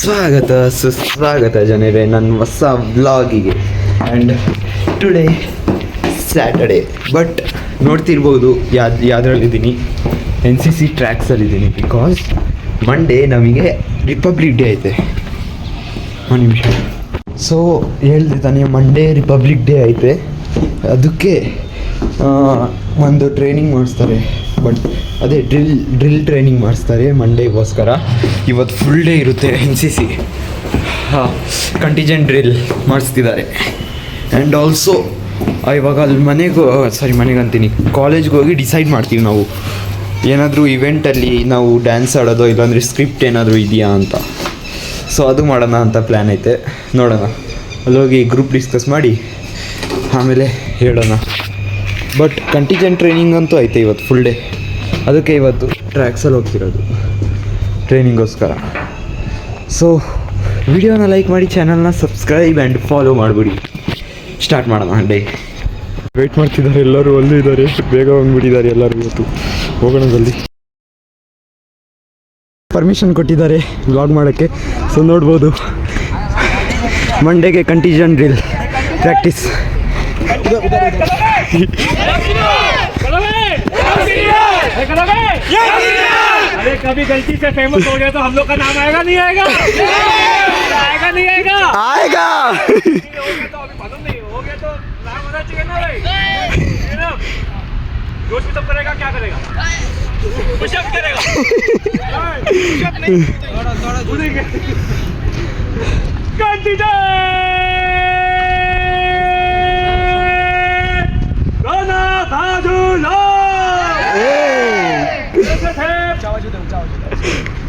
ಸ್ವಾಗತ, ಸುಸ್ವಾಗತ ಜನರೇ, ನನ್ನ ಹೊಸ ವ್ಲಾಗಿಗೆ. ಆ್ಯಂಡ್ ಟುಡೇ ಸ್ಯಾಟರ್ಡೇ ಬಟ್ ನೋಡ್ತಿರ್ಬೋದು ಯಾವ್ದು ಯಾವುದ್ರಲ್ಲಿದ್ದೀನಿ? ಎನ್ ಸಿ ಸಿ ಟ್ರ್ಯಾಕ್ಸಲ್ಲಿದ್ದೀನಿ ಬಿಕಾಸ್ ಮಂಡೇ ನಮಗೆ ರಿಪಬ್ಲಿಕ್ ಡೇ ಐತೆ. ಒಂದು ನಿಮಿಷ. ಸೊ ಹೇಳ್ದೆ ತಾನೇ ಮಂಡೇ ರಿಪಬ್ಲಿಕ್ ಡೇ ಐತೆ. ಅದಕ್ಕೆ ಒಂದು ಟ್ರೈನಿಂಗ್ ಮಾಡಿಸ್ತಾರೆ. ಬಟ್ ಅದೇ ಡ್ರಿಲ್ ಡ್ರಿಲ್ ಟ್ರೈನಿಂಗ್ ಮಾಡಿಸ್ತಾರೆ ಮಂಡೇಗೋಸ್ಕರ ಇವತ್ತು ಫುಲ್ ಡೇ ಇರುತ್ತೆ ಎನ್ ಸಿ ಸಿ ಹಾಂ ಕಂಟಿಜೆಂಟ್ ಡ್ರಿಲ್ ಮಾಡಿಸ್ತಿದ್ದಾರೆ. ಆ್ಯಂಡ್ ಆಲ್ಸೋ ಇವಾಗ ಅಲ್ಲಿ ಮನೆಗೂ ಸಾರಿ ಮನೆಗೆ ಅಂತೀನಿ. ಕಾಲೇಜ್ಗೆ ಹೋಗಿ ಡಿಸೈಡ್ ಮಾಡ್ತೀವಿ ನಾವು. ಏನಾದರೂ ಇವೆಂಟಲ್ಲಿ ನಾವು ಡ್ಯಾನ್ಸ್ ಆಡೋದು, ಇಲ್ಲಾಂದರೆ ಸ್ಕ್ರಿಪ್ಟ್ ಏನಾದರೂ ಇದೆಯಾ ಅಂತ. ಸೊ ಅದು ಮಾಡೋಣ ಅಂತ ಪ್ಲ್ಯಾನ್ ಐತೆ. ನೋಡೋಣ. ಅಲ್ಲೋಗಿ ಗ್ರೂಪ್ ಡಿಸ್ಕಸ್ ಮಾಡಿ, ಆಮೇಲೆ ಹೇಳೋಣ. ಬಟ್ ಕಂಟಿಜೆಂಟ್ ಟ್ರೈನಿಂಗ್ ಅಂತೂ ಐತೆ ಇವತ್ತು ಫುಲ್ ಡೇ ಅದಕ್ಕೆ ಇವತ್ತು ಟ್ರ್ಯಾಕ್ಸಲ್ಲಿ ಹೋಗ್ತಿರೋದು. ಟ್ರೈನಿಂಗೋಸ್ಕರ ಸೊ ವಿಡಿಯೋನ ಲೈಕ್ ಮಾಡಿ ಚಾನಲ್ನ ಸಬ್ಸ್ಕ್ರೈಬ್ ಆ್ಯಂಡ್ ಫಾಲೋ ಮಾಡಿಬಿಡಿ. ಸ್ಟಾರ್ಟ್ ಮಾಡೋಣ ಡೇ ವೆಯ್ಟ್ ಮಾಡ್ತಿದ್ದಾರೆ ಎಲ್ಲರೂ ಅಲ್ಲೂ ಇದ್ದಾರೆ. ಬೇಗ ಬಂದ್ಬಿಟ್ಟಿದ್ದಾರೆ ಎಲ್ಲರೂ ಇವತ್ತು. ಹೋಗೋಣ ಜಲ್ದಿ. ಪರ್ಮಿಷನ್ ಕೊಟ್ಟಿದ್ದಾರೆ ವ್ಲಾಗ್ ಮಾಡೋಕ್ಕೆ. ಸೊ ನೋಡ್ಬೋದು. ಮಂಡೇಗೆ ಕಂಟಿಜನ್ ಡ್ರಿಲ್ ಪ್ರಾಕ್ಟೀಸ್ उधर उधर अरे कभी गलती से फ़ेमस हो गया तो हम लोग का नाम आएगा नहीं आएगा आएगा नहीं आएगा आएगा तो अभी मालूम नहीं हो गया तो नाम होना चाहिए ना भाई जोश भी तब करेगा क्या करेगा पुशअप करेगा पुशअप नहीं थोड़ा थोड़ा गांधी जय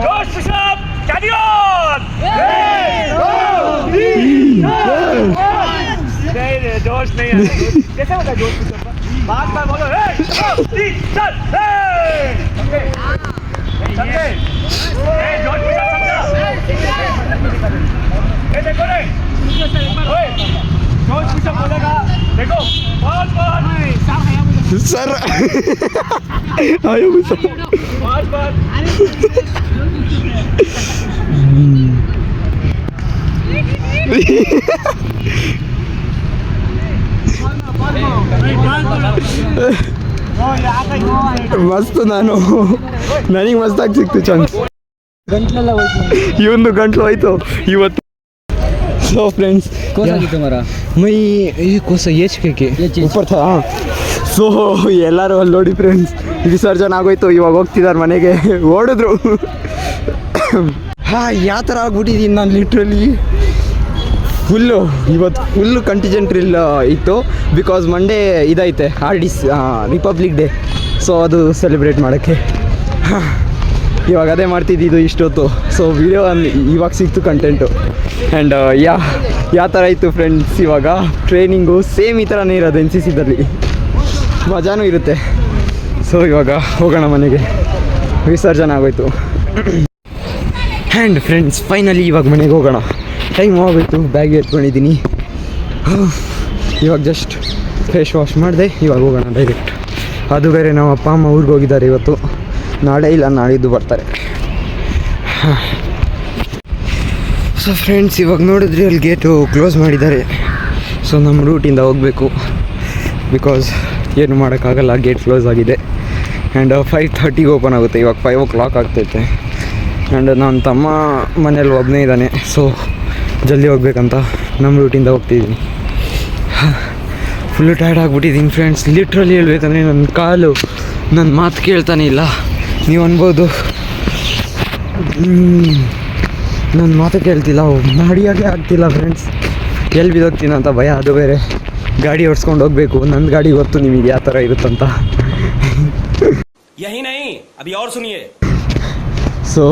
Gosh, what's up? Carry on! Hey! जोश नहीं है। कैसे होता जोश बात बार बोलो। ए तीन चार ए समझे? ए जोश में समझा? ए देखो रे। ओए जोश में बोलेगा। देखो बहुत बहुत। सर। आयो मुझे बहुत बहुत। ಮಸ್ತ್ ನಾನು. ನನಗೆ ಮಸ್ತಾಗಿ ಸಿಕ್ತು ಚಾನ್ಸ್ ಇವೊಂದು ಗಂಟ್ಲು ಹೋಯ್ತು. ಇವತ್ತು ಸೊ ಫ್ರೆಂಡ್ಸ್ ಮೈ ಈ ಕೋಸ ಏಚ್ ಕೇಕೆ ಏಚ್ ಏಚ್. ಉಪ್ಪರ್ ಥಾ ಸೊ ಎಲ್ಲರೂ ಅಲ್ಲಿ ನೋಡಿ ಫ್ರೆಂಡ್ಸ್ ವಿಸರ್ಜನೆ ಆಗೋಯ್ತು. ಇವಾಗ ಹೋಗ್ತಿದ್ದಾರೆ ಮನೆಗೆ. ಓಡಿದ್ರು. ಹಾ ಯಾವ ಥರ ಆಗ್ಬಿಟ್ಟಿದ್ದೀನಿ ನಾನು ಲಿಟ್ರಲಿ ಫುಲ್ಲು ಇವತ್ತು ಫುಲ್ಲು ಕಂಟಿಜೆಂಟ್ ಇಲ್ಲ ಇತ್ತು. Because Monday ಇದೈತೆ R D's republic day so ಅದು ಸೆಲೆಬ್ರೇಟ್ ಮಾಡೋಕ್ಕೆ. ಇವಾಗ ಅದೇ ಮಾಡ್ತಿದ್ದಿದ್ದು ಇಷ್ಟೊತ್ತು. ಸೊ ವಿಡಿಯೋ ಇವಾಗ ಸಿಕ್ತು ಕಂಟೆಂಟು ಆ್ಯಂಡ್ ಯಾ ಯಾವ ಥರ ಇತ್ತು ಫ್ರೆಂಡ್ಸ್ ಇವಾಗ. ಟ್ರೈನಿಂಗು ಸೇಮ್ ಈ ಥರನೇ ಇರೋದು ಎನ್ ಸಿ ಸಿದಲ್ಲಿ ಮಜಾನೂ ಇರುತ್ತೆ. ಸೊ ಇವಾಗ ಹೋಗೋಣ ಮನೆಗೆ. ವಿಸರ್ಜನೆ ಆಗೋಯ್ತು. ಆ್ಯಂಡ್ ಫ್ರೆಂಡ್ಸ್ ಫೈನಲಿ ಇವಾಗ ಮನೆಗೆ ಹೋಗೋಣ. ಟೈಮ್ ಹೋಗ್ಬಿಟ್ಟು ಬ್ಯಾಗ್ ಎತ್ಕೊಂಡಿದ್ದೀನಿ ಇವಾಗ ಜಸ್ಟ್ ಫೇಸ್ ವಾಶ್ ಮಾಡಿದೆ, ಇವಾಗ ಹೋಗೋಣ ಡೈರೆಕ್ಟ್ ಅದು ಬೇರೆ ನಮ್ಮ ಅಪ್ಪ, ಅಮ್ಮ ಊರಿಗೆ ಹೋಗಿದ್ದಾರೆ ಇವತ್ತು. ನಾಳೆ ಇಲ್ಲ ನಾಳಿದ್ದು ಬರ್ತಾರೆ. ಸೊ ಫ್ರೆಂಡ್ಸ್ ಇವಾಗ ನೋಡಿದ್ರೆ, ಅಲ್ಲಿ ಗೇಟು ಕ್ಲೋಸ್ ಮಾಡಿದ್ದಾರೆ. ಸೊ ನಮ್ಮ ರೂಟಿಂದ ಹೋಗಬೇಕು. ಬಿಕಾಸ್ ಏನು ಮಾಡೋಕ್ಕಾಗಲ್ಲ ಗೇಟ್ ಕ್ಲೋಸ್ ಆಗಿದೆ. ಆ್ಯಂಡ್ ಫೈವ್ ಥರ್ಟಿಗೆ ಓಪನ್ ಆಗುತ್ತೆ, ಇವಾಗ ಫೈವ್ ಓ ಕ್ಲಾಕ್ ಆಗ್ತೈತೆ. ಆ್ಯಂಡ್ ನನ್ನ ತಮ್ಮ ಮನೇಲಿ ಒಬ್ಬನೇ ಇದ್ದಾನೆ. ಸೊ ಜಲ್ದಿ ಹೋಗ್ಬೇಕಂತ ನಮ್ಮ ರೂಟಿಂದ ಹೋಗ್ತಿದ್ದೀನಿ ಫುಲ್ಲು ಟೈರ್ಡ್ ಆಗಿಬಿಟ್ಟಿದ್ದೀನಿ ಫ್ರೆಂಡ್ಸ್ ಲಿಟ್ರಲಿ ಹೇಳ್ಬೇಕಂದ್ರೆ ನನ್ನ ಕಾಲು ನನ್ನ ಮಾತು ಕೇಳ್ತಾನೆ ಇಲ್ಲ. ನೀವು ಅನ್ಬೋದು. ನನ್ನ ಮಾತು ಕೇಳ್ತಿಲ್ಲ ಮಾಡಿಯಾಗೆ ಆಗ್ತಿಲ್ಲ ಫ್ರೆಂಡ್ಸ್ ಎಲ್ಲಿ ಬಿದ್ದೋಗ್ತೀನಿ ಅಂತ ಭಯ ಅದು ಬೇರೆ. ಗಾಡಿ ಓಡಿಸ್ಕೊಂಡು ಹೋಗ್ಬೇಕು. ನನ್ನ ಗಾಡಿ ಗೊತ್ತು ನಿಮಗೆ ಯಾವ ಥರ ಇರುತ್ತಂತ. ಯಾರು ಸೊ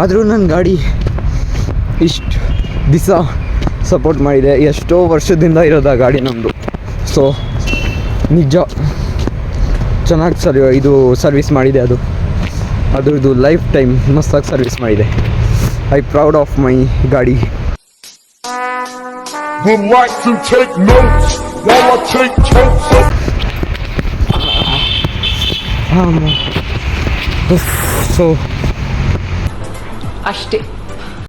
ಆದರೂ ನನ್ನ ಗಾಡಿ ಇಷ್ಟು ದಿವಸ ಸಪೋರ್ಟ್ ಮಾಡಿದೆ. ಎಷ್ಟೋ ವರ್ಷದಿಂದ ಇರೋದು ಆ ಗಾಡಿ ನಮ್ಮದು ಸೊ ನಿಜ. ಚೆನ್ನಾಗಿ ಸರ್ ಇದು ಸರ್ವಿಸ್ ಮಾಡಿದೆ ಅದು. ಅದ್ರದ್ದು ಲೈಫ್ ಟೈಮ್ ಮಸ್ತಾಗಿ ಸರ್ವಿಸ್ ಮಾಡಿದೆ. ಐ ಪ್ರೌಡ್ ಆಫ್ ಮೈ ಗಾಡಿ. Would ಅಷ್ಟೇ.